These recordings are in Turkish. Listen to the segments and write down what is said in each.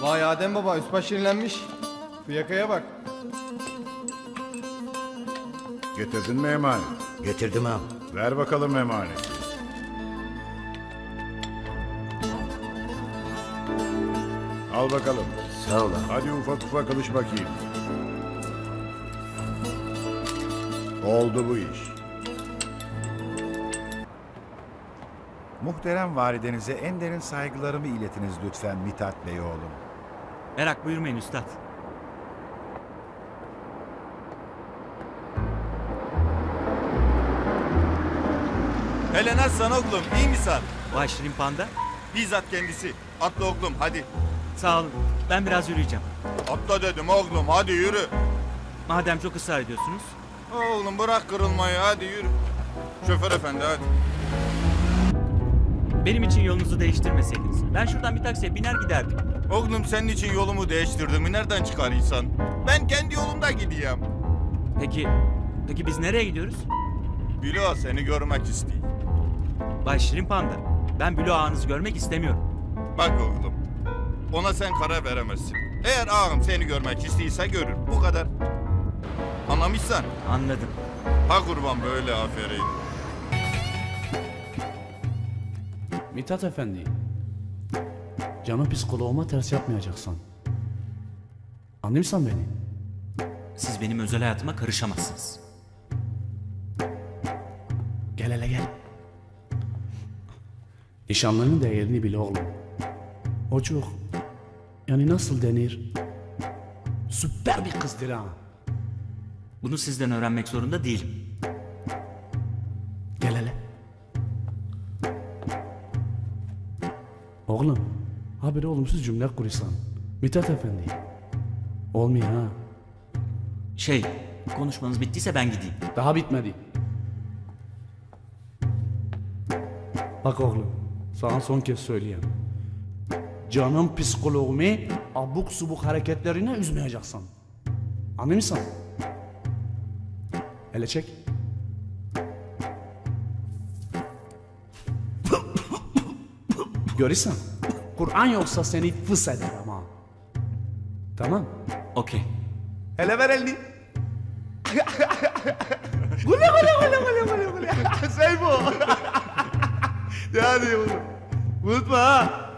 Vay Adem baba üst baş yenilenmiş. Fiyakaya bak. Getirdin mi emanet? Getirdim ağam. Ver bakalım emanet. Al bakalım. Sağ ol ağam. Hadi ufak ufak alış bakayım. Oldu bu iş. Muhterem validenize en derin saygılarımı iletiniz lütfen Mithat Bey oğlum. Merak buyurmayın üstad. Hele nasılsın oğlum? İyi misin? Vay Şirin Panda. Bizzat kendisi. Atla oğlum hadi. Sağ olun. Ben biraz yürüyeceğim. Atla dedim oğlum hadi yürü. Madem çok ısrar ediyorsunuz. Oğlum bırak kırılmayı hadi yürü. Şoför efendi hadi. Benim için yolunuzu değiştirmeseydiniz. Ben şuradan bir taksiye biner giderdim. Oğlum senin için yolumu değiştirdim. Nereden çıkar insan? Ben kendi yolumda gideyim. Peki, peki biz nereye gidiyoruz? Bilo seni görmek istiyor. Bay Şirin Panda. Ben Bülo ağanızı görmek istemiyorum. Bak oğlum. Ona sen karar veremezsin. Eğer ağam seni görmek istiyorsa görür. Bu kadar. Anlamışsan? Anladım. Ha kurban böyle aferin. Mithat Efendi. Canım psikoloğuma ters yapmayacaksın. Anlıyor musun beni? Siz benim özel hayatıma karışamazsınız. Gel hele gel. Nişanlının değerini bil oğlum. O çok, yani nasıl denir? Süper bir kızdır ha. Bunu sizden öğrenmek zorunda değilim. Gel hele. Oğlum, ha bir olumsuz cümle kuruyorsan. Mithat Efendi. Olmuyor ha. Şey, konuşmanız bittiyse ben gideyim. Daha bitmedi. Bak oğlum, sana son kez söyleyeyim. Canım psikoloğumu abuk subuk hareketlerine üzmeyeceksin. Anlıyor musun? Hele çek. Görürsen, Kur'an yoksa seni fıs eder ama. Tamam. Okey. Hele ver elini. Gule gule gule gule gule gule. Seyfo. yani oğlum. Unutma ha.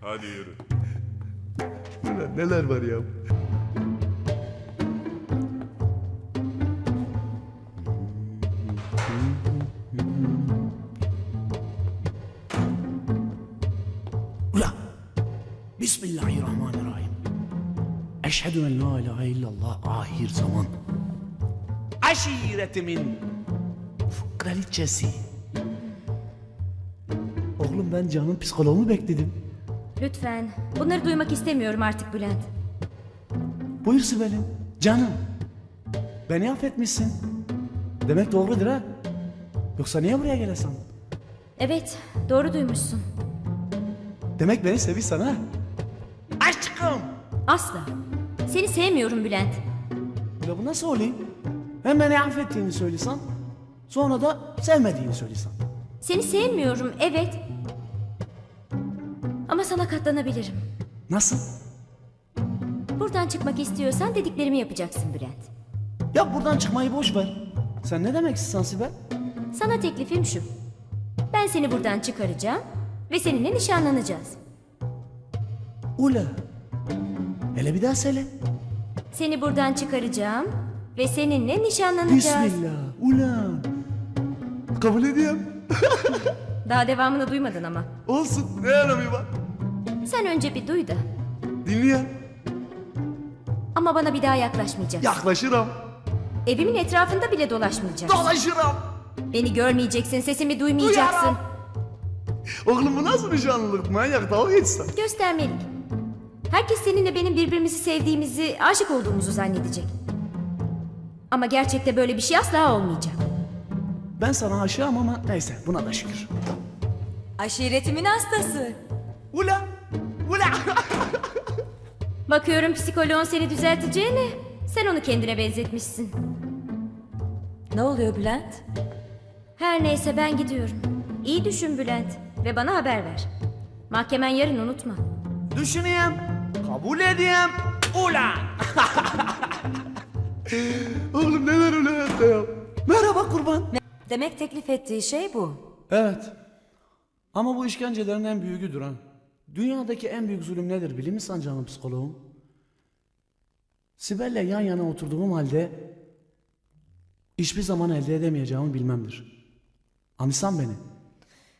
Hadi yürü. Ulan neler var ya. Bismillahirrahmanirrahim. Eşhedü en la ilahe illallah ahir zaman. Aşiretimin kraliçesi. Oğlum ben canım psikoloğumu bekledim. Lütfen. Bunları duymak istemiyorum artık Bülent. Buyur Sibel'im. Canım. Beni affetmişsin. Demek doğrudur ha. Yoksa niye buraya gelesin? Evet, doğru duymuşsun. Demek beni seviyorsan ha. Aşkım. Asla. Seni sevmiyorum Bülent. Ya bu nasıl oluyor? Hem beni affettiğini söylesen, sonra da sevmediğini söylesen. Seni sevmiyorum, evet. Ama sana katlanabilirim. Nasıl? Buradan çıkmak istiyorsan dediklerimi yapacaksın Bülent. Ya buradan çıkmayı boş ver. Sen ne demek istiyorsun Sibel? Sana teklifim şu. Ben seni buradan çıkaracağım ve seninle nişanlanacağız. Ula. Hele bir daha söyle. Seni buradan çıkaracağım ve seninle nişanlanacağız. Bismillah. Ula. Kabul ediyorum. Daha devamını duymadın ama. Olsun. Ne yaramıyor bak. Sen önce bir duy da. Dinleyen. Ama bana bir daha yaklaşmayacaksın. Yaklaşırım. Evimin etrafında bile dolaşmayacaksın. Dolaşırım. Beni görmeyeceksin, sesimi duymayacaksın. Duyarım. Oğlum bu nasıl nişanlılık? Manyak dalga geçsen. Göstermelik. Herkes seninle benim birbirimizi sevdiğimizi, aşık olduğumuzu zannedecek. Ama gerçekte böyle bir şey asla olmayacak. Ben sana aşığım ama neyse buna da şükür. Aşiretimin hastası. Ula! Ula! Bakıyorum psikoloğun seni düzelteceğine, sen onu kendine benzetmişsin. Ne oluyor Bülent? Her neyse ben gidiyorum. İyi düşün Bülent ve bana haber ver. Mahkemen yarın unutma. düşüneyim, kabul edeyim. Ulan! Oğlum neler öyle hayatta ya? Merhaba kurban. Demek teklif ettiği şey bu. Evet. Ama bu işkencelerin en büyüğüdür ha. Dünyadaki en büyük zulüm nedir bilir misin canım psikoloğum? Sibel'le yan yana oturduğum halde hiçbir zaman elde edemeyeceğimi bilmemdir. Anlıyorsan beni.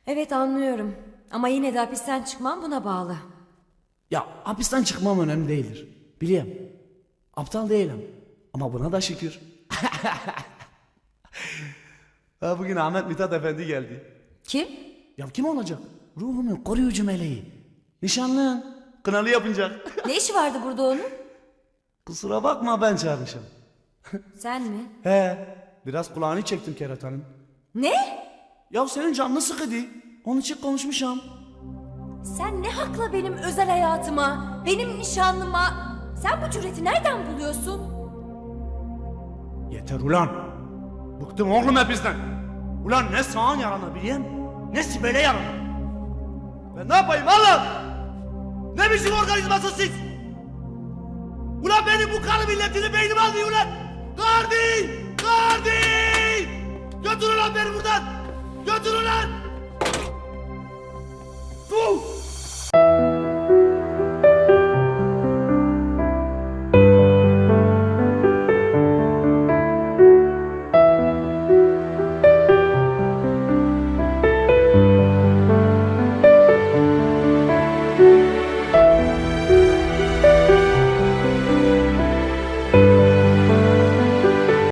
Evet anlıyorum. Ama yine de hapisten çıkmam buna bağlı. Ya hapisten çıkmam önemli değildir. Biliyorum. Aptal değilim. Ama buna da şükür. ha, bugün Ahmet Mithat Efendi geldi. Kim? Ya kim olacak? Ruhumun koruyucu meleği. Nişanlın. Kınalı yapınacak. Ne işi vardı burada onun? Kusura bakma ben çağırmışım. Sen mi? He. Biraz kulağını çektim keratanın. Ne? Ya senin canını sıkıdı. Onun için konuşmuşum. Sen ne hakla benim özel hayatıma, benim nişanlıma... Sen bu cüreti nereden buluyorsun? Yeter ulan. Bıktım oğlum hepinizden. Ulan ne sağan yaranabileyim, ne Sibel'e yaranam. Ben ne yapayım oğlum? Ne biçim organizmasın siz? Ulan benim bu kanı milletini beynim almıyor ulan. Gardi! Gardi! Götür ulan beni buradan! Götür ulan!